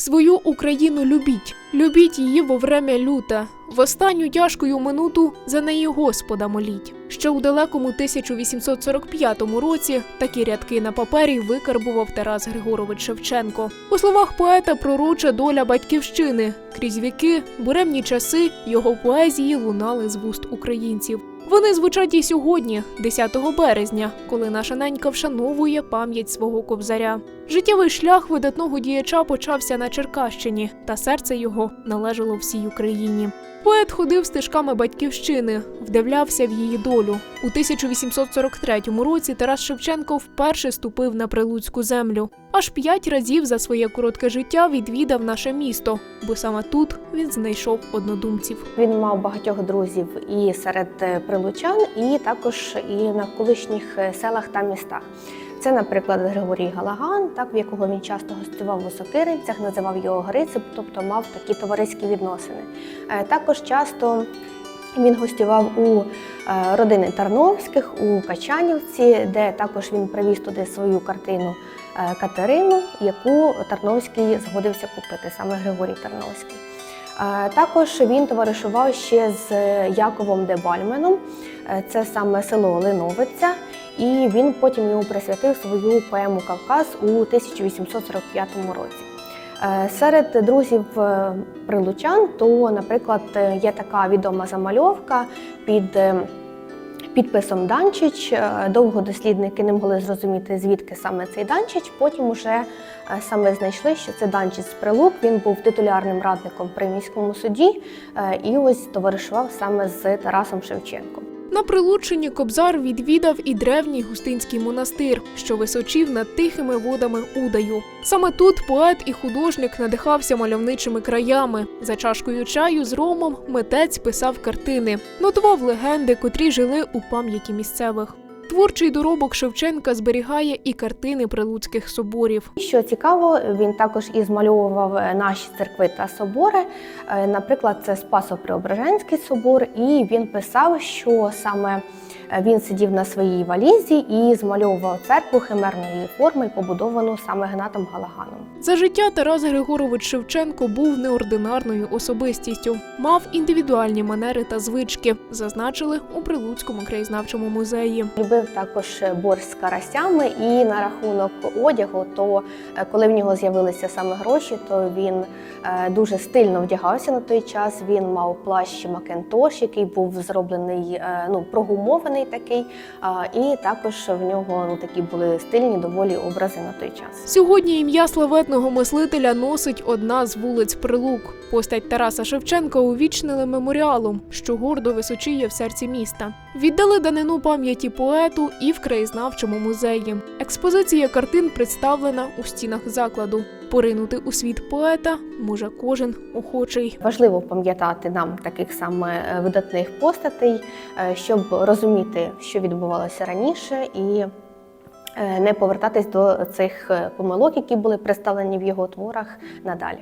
Свою Україну любіть, любіть її во время люте. В останню тяжкою минуту за неї Господа моліть. Ще у далекому 1845 році такі рядки на папері викарбував Тарас Григорович Шевченко. У словах поета пророча доля батьківщини. Крізь віки, буремні часи його поезії лунали з вуст українців. Вони звучать і сьогодні, 10 березня, коли наша ненька вшановує пам'ять свого кобзаря. Життєвий шлях видатного діяча почався на Черкащині, та серце його належало всій Україні. Поет ходив стежками батьківщини, вдивлявся в її долю. У 1843 році Тарас Шевченко вперше ступив на прилуцьку землю. Аж п'ять разів за своє коротке життя відвідав наше місто, бо саме тут він знайшов однодумців. Він мав багатьох друзів і серед е, прилучан, і також і на колишніх е, селах та містах. Це, наприклад, Григорій Галаган, так в якого він часто гостював у Сокиринцях, називав його Грицем, тобто мав такі товариські відносини. Е, Також часто він гостював у е, родини Тарновських у Качанівці, де також він привіз туди свою картину е, Катерину, яку Тарновський згодився купити, саме Григорій Тарновський. Е, Також він товаришував ще з Яковом де Бальменом, Е, це саме село Линовиця, і він потім йому присвятив свою поему Кавказ у 1845 році. Е, Серед друзів е, прилучан, то, наприклад, е, є така відома замальовка під підписом Данчич. Довго дослідники не могли зрозуміти, звідки саме цей Данчич. Потім уже саме знайшли, що це Данчич з Прилук. Він був титулярним радником при міському суді і ось товаришував саме з Тарасом Шевченком. На прилученні Кобзар відвідав і древній густинський монастир, що височів над тихими водами Удаю. Саме тут поет і художник надихався мальовничими краями. За чашкою чаю з ромом митець писав картини, нотував легенди, котрі жили у пам'яті місцевих. Творчий доробок Шевченка зберігає і картини прилуцьких соборів. Що цікаво, він також і змальовував е, наші церкви та собори. Е, Наприклад, це Спасо-Преображенський собор, і він писав, що саме він сидів на своїй валізі і змальовував церкву химерної форми, побудовану саме Гнатом Галаганом. За життя Тарас Григорович Шевченко був неординарною особистістю, мав індивідуальні манери та звички, зазначили у Прилуцькому краєзнавчому музеї. Любив також борщ з карасями, і на рахунок одягу, то е, коли в нього з'явилися саме гроші, то він е, дуже стильно вдягався на той час. Він мав плащ Макентош, який був зроблений е, ну прогумований такий. а, І також в нього ну такі були стильні доволі образи на той час. Сьогодні ім'я славетного мислителя носить одна з вулиць Прилук. Постать Тараса Шевченка увічнили меморіалом, що гордо височіє в серці міста. Віддали данину пам'яті поету і в краєзнавчому музеї. Експозиція картин представлена у стінах закладу. Поринути у світ поета може кожен охочий. Важливо пам'ятати нам таких саме е, видатних постатей, е, щоб розуміти, що відбувалося раніше, і е, не повертатись до цих помилок, які були представлені в його творах надалі.